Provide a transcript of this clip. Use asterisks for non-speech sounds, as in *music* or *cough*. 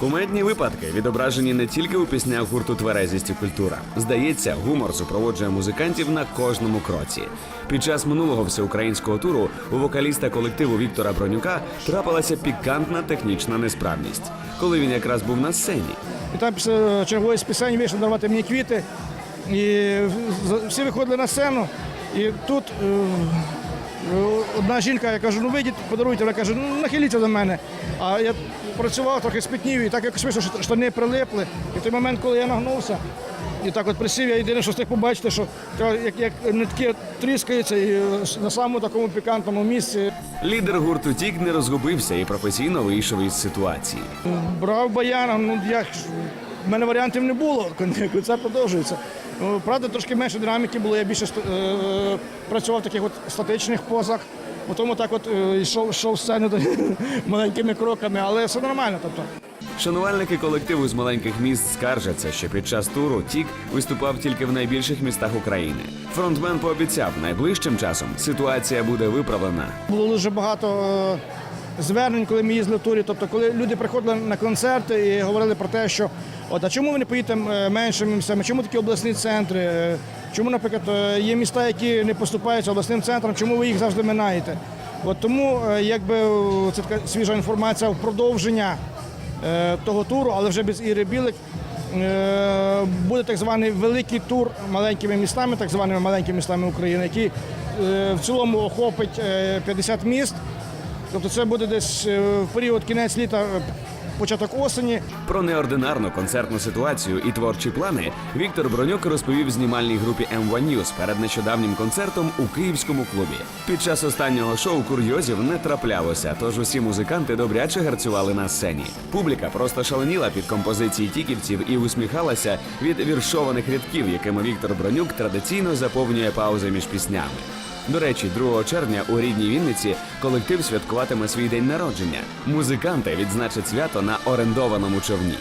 Кумедні випадки відображені не тільки у піснях гурту Тверезість і культура. Здається, гумор супроводжує музикантів на кожному кроці. Під час минулого всеукраїнського туру у вокаліста колективу Віктора Бронюка трапилася пікантна технічна несправність, коли він якраз був на сцені. І там після чергової пісень вийшли дарувати мені квіти. І всі виходили на сцену. І тут е, одна жінка, я кажу, ну вийдіть, подаруйте, вона каже, ну нахиліться до мене. А я працював, трохи спітнів, і так якось вийшло, що штани прилипли. І в той момент, коли я нагнувся, і так от присів, я єдине, що встиг побачити, що як, як нитки тріскаються і е, на самому такому пікантному місці. Лідер гурту Тік не розгубився і професійно вийшов із ситуації. Брав баяна, ну як в мене варіантів не було, концерт продовжується. Правда, трошки менше динаміки було, я більше е, працював в таких от статичних позах. Потім так от е, йшов, йшов сцену *laughs* маленькими кроками, але все нормально. Тобто. Шанувальники колективу з маленьких міст скаржаться, що під час туру Тік виступав тільки в найбільших містах України. Фронтмен пообіцяв, найближчим часом ситуація буде виправлена. Було дуже багато е, звернень, коли ми їздили в турі. Тобто, коли люди приходили на концерти і говорили про те, що от, а чому ви не поїдете е, меншими місцями, чому такі обласні центри? Е, Чому, наприклад, е, є міста, які не поступаються обласним центрам, чому ви їх завжди минаєте? От тому якби це така свіжа інформація в продовження того туру, але вже без Іри Білик. Буде так званий великий тур маленькими містами, так званими маленькими містами України, який в цілому охопить е, 50 міст. Тобто це буде десь е, в період кінець літа, е, початок осені. Про неординарну концертну ситуацію і творчі плани Віктор Бронюк розповів знімальній групі M1 News перед нещодавнім концертом у київському клубі. Під час останнього шоу курйозів не траплялося, тож усі музиканти добряче гарцювали на сцені. Публіка просто шаленіла під композиції тіківців і усміхалася від віршованих рядків, якими Віктор Бронюк традиційно заповнює паузи між піснями. До речі, 2 червня у рідній Вінниці колектив святкуватиме свій день народження. Музиканти відзначать свято на орендованому човні.